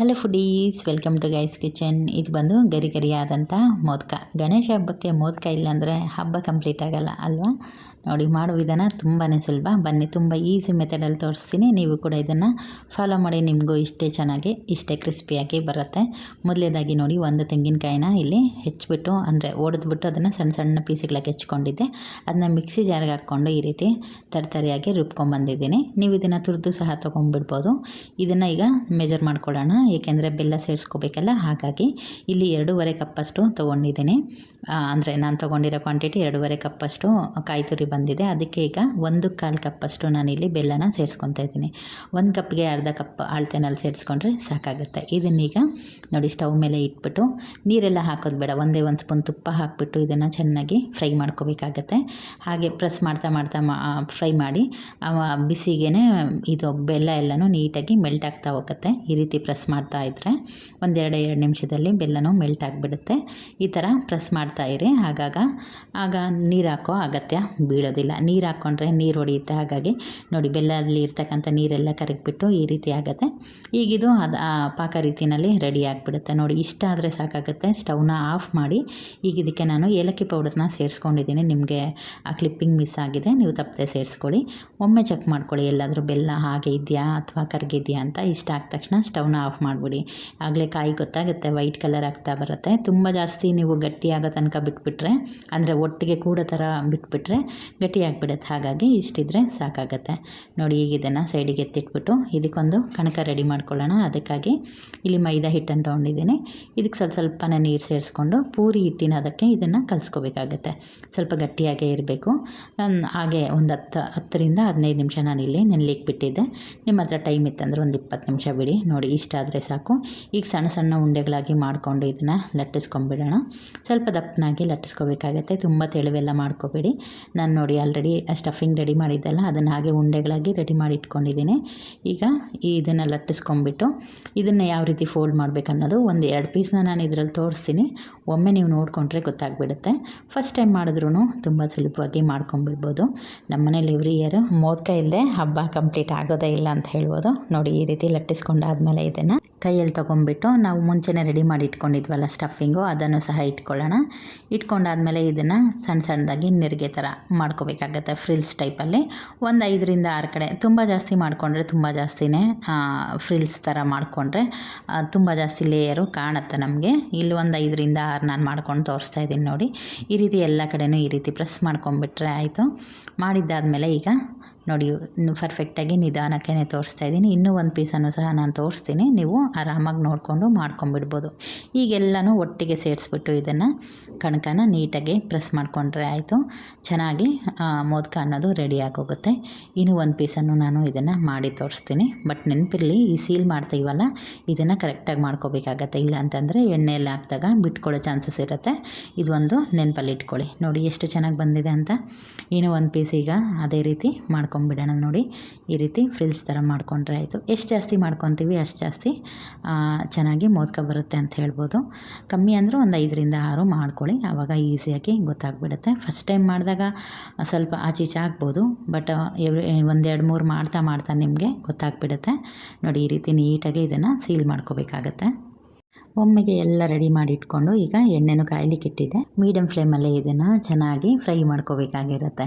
Hello foodies welcome to guys kitchen ಇದು ಬಂದು ಗರಿ ಗರಿಯಾದಂಥ ಮೋದಕ. ಗಣೇಶ ಹಬ್ಬಕ್ಕೆ ಮೋದಕ ಇಲ್ಲಾಂದರೆ ಹಬ್ಬ ಕಂಪ್ಲೀಟ್ ಆಗಲ್ಲ, ಅಲ್ವಾ? ನೋಡಿ ಮಾಡೋ ವಿಧಾನ ತುಂಬಾ ಸುಲಭ. ಬನ್ನಿ, ತುಂಬ ಈಸಿ ಮೆಥಡಲ್ಲಿ ತೋರಿಸ್ತೀನಿ. ನೀವು ಕೂಡ ಇದನ್ನು ಫಾಲೋ ಮಾಡಿ, ನಿಮಗೂ ಇಷ್ಟೇ ಚೆನ್ನಾಗಿ, ಇಷ್ಟೇ ಕ್ರಿಸ್ಪಿಯಾಗಿ ಬರುತ್ತೆ. ಮೊದಲೇದಾಗಿ ನೋಡಿ, ಒಂದು ತೆಂಗಿನಕಾಯಿನ ಇಲ್ಲಿ ಹೆಚ್ಚಿಬಿಟ್ಟು, ಅಂದರೆ ಒಡೆದ್ಬಿಟ್ಟು ಅದನ್ನು ಸಣ್ಣ ಸಣ್ಣ ಪೀಸ್ಗಳಾಗಿ ಹೆಚ್ಕೊಂಡಿದ್ದೆ. ಅದನ್ನ ಮಿಕ್ಸಿ ಜಾರಿಗೆ ಹಾಕ್ಕೊಂಡು ಈ ರೀತಿ ತರತರಿಯಾಗಿ ರುಬ್ಕೊಂಬಂದಿದ್ದೀನಿ. ನೀವು ಇದನ್ನು ತುರಿದು ಸಹ ತೊಗೊಂಡ್ಬಿಡ್ಬೋದು ಇದನ್ನು ಈಗ ಮೆಜರ್ ಮಾಡ್ಕೊಳ್ಳೋಣ. ಏಕೆಂದರೆ ಬೆಲ್ಲ ಸೇರಿಸ್ಕೋಬೇಕಲ್ಲ, ಹಾಗಾಗಿ ಇಲ್ಲಿ ಎರಡೂವರೆ ಕಪ್ಪಷ್ಟು ತೊಗೊಂಡಿದ್ದೀನಿ. ಅಂದರೆ ನಾನು ತೊಗೊಂಡಿರೋ ಕ್ವಾಂಟಿಟಿ ಎರಡೂವರೆ ಕಪ್ಪಷ್ಟು ಕಾಯಿ ತುರಿ ಬಂದಿದೆ. ಅದಕ್ಕೆ ಈಗ ಒಂದು ಕಾಲು ಕಪ್ಪಷ್ಟು ನಾನಿಲ್ಲಿ ಬೆಲ್ಲನ ಸೇರಿಸ್ಕೊತಾ ಇದ್ದೀನಿ. ಒಂದು ಕಪ್ಗೆ ಅರ್ಧ ಕಪ್ ಅಳತೆನಲ್ಲಿ ಸೇರಿಸ್ಕೊಂಡ್ರೆ ಸಾಕಾಗುತ್ತೆ. ಇದನ್ನೀಗ ನೋಡಿ ಸ್ಟವ್ ಮೇಲೆ ಇಟ್ಬಿಟ್ಟು ನೀರೆಲ್ಲ ಹಾಕೋದು ಬೇಡ. ಒಂದೇ ಒಂದು ಸ್ಪೂನ್ ತುಪ್ಪ ಹಾಕಿಬಿಟ್ಟು ಇದನ್ನು ಚೆನ್ನಾಗಿ ಫ್ರೈ ಮಾಡ್ಕೋಬೇಕಾಗತ್ತೆ. ಹಾಗೆ ಪ್ರೆಸ್ ಮಾಡ್ತಾ ಮಾಡ್ತಾ ಮಾ ಫ್ರೈ ಮಾಡಿ ಬಿಸಿಗೆ ಇದು ಬೆಲ್ಲ ಎಲ್ಲನೂ ನೀಟಾಗಿ ಮೆಲ್ಟ್ ಆಗ್ತಾ ಹೋಗುತ್ತೆ. ಈ ರೀತಿ ಪ್ರೆಸ್ ಮಾಡ್ತಾ ಇದ್ದರೆ ಒಂದೆರಡು ಎರಡು ನಿಮಿಷದಲ್ಲಿ ಬೆಲ್ಲನೂ ಮೆಲ್ಟ್ ಆಗಿಬಿಡುತ್ತೆ. ಈ ಥರ ಪ್ರೆಸ್ ಮಾಡ್ತಾ ಇರಿ. ಆಗಾಗ ಆಗ ನೀರು ಹಾಕೋ ಅಗತ್ಯ ಬೀಳೋದಿಲ್ಲ. ನೀರು ಹಾಕ್ಕೊಂಡ್ರೆ ನೀರು ಹೊಡೆಯುತ್ತೆ. ಹಾಗಾಗಿ ನೋಡಿ, ಬೆಲ್ಲದಲ್ಲಿ ಇರ್ತಕ್ಕಂಥ ನೀರೆಲ್ಲ ಕರಗಿಬಿಟ್ಟು ಈ ರೀತಿ ಆಗುತ್ತೆ. ಈಗಿದು ಅದು, ಆ ಪಾಕ ರೀತಿಯಲ್ಲಿ ರೆಡಿ ಆಗಿಬಿಡುತ್ತೆ. ನೋಡಿ, ಇಷ್ಟ ಆದರೆ ಸಾಕಾಗುತ್ತೆ. ಸ್ಟವ್ನ ಆಫ್ ಮಾಡಿ ಈಗ ಇದಕ್ಕೆ ನಾನು ಏಲಕ್ಕಿ ಪೌಡರ್ನ ಸೇರಿಸ್ಕೊಂಡಿದ್ದೀನಿ. ನಿಮಗೆ ಆ ಕ್ಲಿಪ್ಪಿಂಗ್ ಮಿಸ್ ಆಗಿದೆ. ನೀವು ತಪ್ಪದೆ ಸೇರಿಸ್ಕೊಳ್ಳಿ ಒಮ್ಮೆ ಚೆಕ್ ಮಾಡ್ಕೊಳ್ಳಿ. ಎಲ್ಲಾದರೂ ಬೆಲ್ಲ ಹಾಗೆ ಇದೆಯಾ ಅಥವಾ ಕರಗಿದೆಯಾ ಅಂತ ಇಷ್ಟ ಆದ ತಕ್ಷಣ ಸ್ಟವ್ನ ಆಫ್ ಮಾಡಿಬಿಡಿ. ಆಗಲೇ ಕಾಯಿ ಗೊತ್ತಾಗುತ್ತೆ, ವೈಟ್ ಕಲರ್ ಆಗ್ತಾ ಬರುತ್ತೆ. ತುಂಬ ಜಾಸ್ತಿ ನೀವು ಗಟ್ಟಿಯಾಗೋ ತನಕ ಬಿಟ್ಬಿಟ್ರೆ, ಅಂದರೆ ಒಟ್ಟಿಗೆ ಕೂಡ ಥರ ಬಿಟ್ಬಿಟ್ರೆ ಗಟ್ಟಿಯಾಗಿಬಿಡುತ್ತೆ ಹಾಗಾಗಿ ಇಷ್ಟಿದ್ರೆ ಸಾಕಾಗತ್ತೆ. ನೋಡಿ, ಈಗ ಇದನ್ನು ಸೈಡಿಗೆ ಎತ್ತಿಟ್ಬಿಟ್ಟು ಇದಕ್ಕೊಂದು ಕಣಕ ರೆಡಿ ಮಾಡ್ಕೊಳ್ಳೋಣ. ಅದಕ್ಕಾಗಿ ಇಲ್ಲಿ ಮೈದಾ ಹಿಟ್ಟನ್ನು ತೊಗೊಂಡಿದ್ದೀನಿ. ಇದಕ್ಕೆ ಸ್ವಲ್ಪ ಸ್ವಲ್ಪನೇ ನೀರು ಸೇರಿಸ್ಕೊಂಡು ಪೂರಿ ಹಿಟ್ಟಿನ ಅದಕ್ಕೆ ಇದನ್ನು ಕಲಿಸ್ಕೋಬೇಕಾಗತ್ತೆ. ಸ್ವಲ್ಪ ಗಟ್ಟಿಯಾಗೇ ಇರಬೇಕು. ಹಾಗೆ ಒಂದು ಹತ್ತು, ಹತ್ತರಿಂದ ಹದಿನೈದು ನಿಮಿಷ ನಾನಿಲ್ಲಿ ನೆನಲಿಕ್ಕೆ ಬಿಟ್ಟಿದ್ದೆ ನಿಮ್ಮ ಹತ್ರ ಟೈಮ್ ಇತ್ತಂದ್ರೆ ಒಂದು ಇಪ್ಪತ್ತು ನಿಮಿಷ ಬಿಡಿ. ನೋಡಿ, ಇಷ್ಟ ಆದರೆ ಸಾಕು. ಈಗ ಸಣ್ಣ ಸಣ್ಣ ಉಂಡೆಗಳಾಗಿ ಮಾಡಿಕೊಂಡು ಇದನ್ನು ಲಟ್ಟಿಸ್ಕೊಂಬಿಡೋಣ. ಸ್ವಲ್ಪ ದಪ್ಪನಾಗಿ ಲಟ್ಟಿಸ್ಕೋಬೇಕಾಗತ್ತೆ. ತುಂಬ ತೆಳುವೆಲ್ಲ ಮಾಡ್ಕೋಬೇಡಿ. ನಾನು ನೋಡಿ ಆಲ್ರೆಡಿ ಸ್ಟಫಿಂಗ್ ರೆಡಿ ಮಾಡಿದ್ದಲ್ಲ, ಅದನ್ನು ಹಾಗೆ ಉಂಡೆಗಳಾಗಿ ರೆಡಿ ಮಾಡಿ ಇಟ್ಕೊಂಡಿದ್ದೀನಿ. ಈಗ ಈ ಇದನ್ನು ಲಟ್ಟಿಸ್ಕೊಂಬಿಟ್ಟು ಇದನ್ನು ಯಾವ ರೀತಿ ಫೋಲ್ಡ್ ಮಾಡಬೇಕನ್ನೋದು ಒಂದು ಎರಡು ಪೀಸ್ನ ನಾನು ಇದರಲ್ಲಿ ತೋರಿಸ್ತೀನಿ. ಒಮ್ಮೆ ನೀವು ನೋಡಿಕೊಂಡ್ರೆ ಗೊತ್ತಾಗ್ಬಿಡುತ್ತೆ. ಫಸ್ಟ್ ಟೈಮ್ ಮಾಡಿದ್ರೂ ತುಂಬ ಸುಲಭವಾಗಿ ಮಾಡ್ಕೊಂಬಿಡ್ಬೋದು. ನಮ್ಮ ಮನೇಲಿ ಎವ್ರಿ ಇಯರ್ ಮೋದಕ ಇಲ್ಲದೆ ಹಬ್ಬ ಕಂಪ್ಲೀಟ್ ಆಗೋದೇ ಇಲ್ಲ ಅಂತ ಹೇಳ್ಬೋದು. ನೋಡಿ ಈ ರೀತಿ ಲಟ್ಟಿಸ್ಕೊಂಡಾದ್ಮೇಲೆ ಇದನ್ನು ಕೈಯಲ್ಲಿ ತೊಗೊಂಬಿಟ್ಟು ನಾವು ಮುಂಚೆನೇ ರೆಡಿ ಮಾಡಿ ಇಟ್ಕೊಂಡಿದ್ವಲ್ಲ ಸ್ಟಫಿಂಗು ಅದನ್ನು ಸಹ ಇಟ್ಕೊಳ್ಳೋಣ. ಇಟ್ಕೊಂಡಾದಮೇಲೆ ಇದನ್ನು ಸಣ್ಣ ಸಣ್ಣದಾಗಿ ನೆರಿಗೆ ಥರ ಮಾಡ್ಕೋಬೇಕಾಗತ್ತೆ ಫ್ರಿಲ್ಸ್ ಟೈಪಲ್ಲಿ ಒಂದು ಐದರಿಂದ ಆರು ಕಡೆ, ತುಂಬ ಜಾಸ್ತಿ ಮಾಡಿಕೊಂಡ್ರೆ ತುಂಬ ಜಾಸ್ತಿನೇ ಫ್ರಿಲ್ಸ್ ಥರ ಮಾಡಿಕೊಂಡ್ರೆ ತುಂಬ ಜಾಸ್ತಿ ಲೇಯರು ಕಾಣುತ್ತೆ ನಮಗೆ. ಇಲ್ಲಿ ಒಂದು ಐದರಿಂದ ಆರು ನಾನು ಮಾಡ್ಕೊಂಡು ತೋರಿಸ್ತಾ ಇದ್ದೀನಿ ನೋಡಿ. ಈ ರೀತಿ ಎಲ್ಲ ಕಡೆನೂ ಈ ರೀತಿ ಪ್ರೆಸ್ ಮಾಡ್ಕೊಂಬಿಟ್ರೆ ಆಯಿತು. ಮಾಡಿದ್ದಾದಮೇಲೆ ಈಗ ನೋಡಿ ಪರ್ಫೆಕ್ಟಾಗಿ ನಿಧಾನಕ್ಕೆ ತೋರಿಸ್ತಾ ಇದ್ದೀನಿ. ಇನ್ನೂ ಒಂದು ಪೀಸನ್ನು ಸಹ ನಾನು ತೋರಿಸ್ತೀನಿ. ನೀವು ಆರಾಮಾಗಿ ನೋಡಿಕೊಂಡು ಮಾಡ್ಕೊಂಬಿಡ್ಬೋದು ಈಗೆಲ್ಲನೂ ಒಟ್ಟಿಗೆ ಸೇರಿಸ್ಬಿಟ್ಟು ಇದನ್ನು ಕಣಕನ ನೀಟಾಗಿ ಪ್ರೆಸ್ ಮಾಡಿಕೊಂಡ್ರೆ ಆಯಿತು. ಚೆನ್ನಾಗಿ ಮೋದಕ ಅನ್ನೋದು ರೆಡಿ ಆಗೋಗುತ್ತೆ. ಇನ್ನೂ ಒಂದು ಪೀಸನ್ನು ನಾನು ಇದನ್ನು ಮಾಡಿ ತೋರಿಸ್ತೀನಿ. ಬಟ್ ನೆನಪಿರಲಿ, ಈ ಸೀಲ್ ಮಾಡ್ತೀವಲ್ಲ, ಇದನ್ನು ಕರೆಕ್ಟಾಗಿ ಮಾಡ್ಕೋಬೇಕಾಗತ್ತೆ. ಇಲ್ಲ ಅಂತಂದರೆ ಎಣ್ಣೆಯಲ್ಲಿ ಹಾಕಿದಾಗ ಬಿಟ್ಕೊಳ್ಳೋ ಚಾನ್ಸಸ್ ಇರುತ್ತೆ. ಇದೊಂದು ನೆನಪಲ್ಲಿ ಇಟ್ಕೊಳ್ಳಿ. ನೋಡಿ, ಎಷ್ಟು ಚೆನ್ನಾಗಿ ಬಂದಿದೆ ಅಂತ. ಇನ್ನೂ ಒಂದು ಪೀಸ್ ಈಗ ಅದೇ ರೀತಿ ಮಾಡ್ಕೊಂಬಿಡೋಣ ನೋಡಿ. ಈ ರೀತಿ ಫ್ರಿಲ್ಸ್ ಥರ ಮಾಡ್ಕೊಂಡ್ರೆ ಆಯಿತು. ಎಷ್ಟು ಜಾಸ್ತಿ ಮಾಡ್ಕೊತೀವಿ ಅಷ್ಟು ಜಾಸ್ತಿ ಚೆನ್ನಾಗಿ ಮೋದಕ ಬರುತ್ತೆ ಅಂತ ಹೇಳ್ಬೋದು. ಕಮ್ಮಿ ಅಂದರೂ ಒಂದು ಐದರಿಂದ ಆರು ಮಾಡ್ಕೊಳ್ಳಿ. ಆವಾಗ ಈಸಿಯಾಗಿ ಗೊತ್ತಾಗ್ಬಿಡುತ್ತೆ. ಫಸ್ಟ್ ಟೈಮ್ ಮಾಡಿದಾಗ ಸ್ವಲ್ಪ ಆಚೀಚೆ ಆಗ್ಬೋದು. ಬಟ್ ಒಂದೆರಡು ಮೂರು ಮಾಡ್ತಾ ಮಾಡ್ತಾ ನಿಮಗೆ ಗೊತ್ತಾಗ್ಬಿಡುತ್ತೆ. ನೋಡಿ ಈ ರೀತಿ ನೀಟಾಗಿ ಇದನ್ನು ಸೀಲ್ ಮಾಡ್ಕೋಬೇಕಾಗತ್ತೆ. ಒಮ್ಮೆಗೆ ಎಲ್ಲ ರೆಡಿ ಮಾಡಿ ಇಟ್ಕೊಂಡು ಈಗ ಎಣ್ಣೆನೂ ಕಾಯ್ಲಿಕ್ಕೆ ಇಟ್ಟಿದ್ದೆ ಮೀಡಿಯಮ್ ಫ್ಲೇಮಲ್ಲೇ ಇದನ್ನು ಚೆನ್ನಾಗಿ ಫ್ರೈ ಮಾಡ್ಕೋಬೇಕಾಗಿರುತ್ತೆ.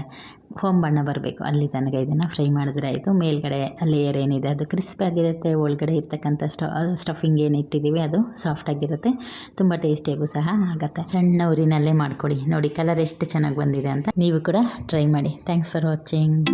ಹೋಮ್ ಬಣ್ಣ ಬರಬೇಕು. ಅಲ್ಲಿ ತನಕ ಇದನ್ನು ಫ್ರೈ ಮಾಡಿದ್ರೆ ಆಯಿತು. ಮೇಲ್ಗಡೆ ಲೇಯರ್ ಏನಿದೆ ಅದು ಕ್ರಿಸ್ಪಿಯಾಗಿರುತ್ತೆ ಒಳಗಡೆ ಇರ್ತಕ್ಕಂಥ ಸ್ಟ ಸ್ಟಫಿಂಗ್ ಏನು ಇಟ್ಟಿದ್ದೀವಿ ಅದು ಸಾಫ್ಟಾಗಿರುತ್ತೆ ತುಂಬ ಟೇಸ್ಟಿಯಾಗೂ ಸಹ ಆಗುತ್ತೆ. ಸಣ್ಣ ಊರಿನಲ್ಲೇ ಮಾಡ್ಕೊಳ್ಳಿ ನೋಡಿ ಕಲರ್ ಎಷ್ಟು ಚೆನ್ನಾಗಿ ಬಂದಿದೆ ಅಂತ ನೀವು ಕೂಡ ಟ್ರೈ ಮಾಡಿ. Thanks for watching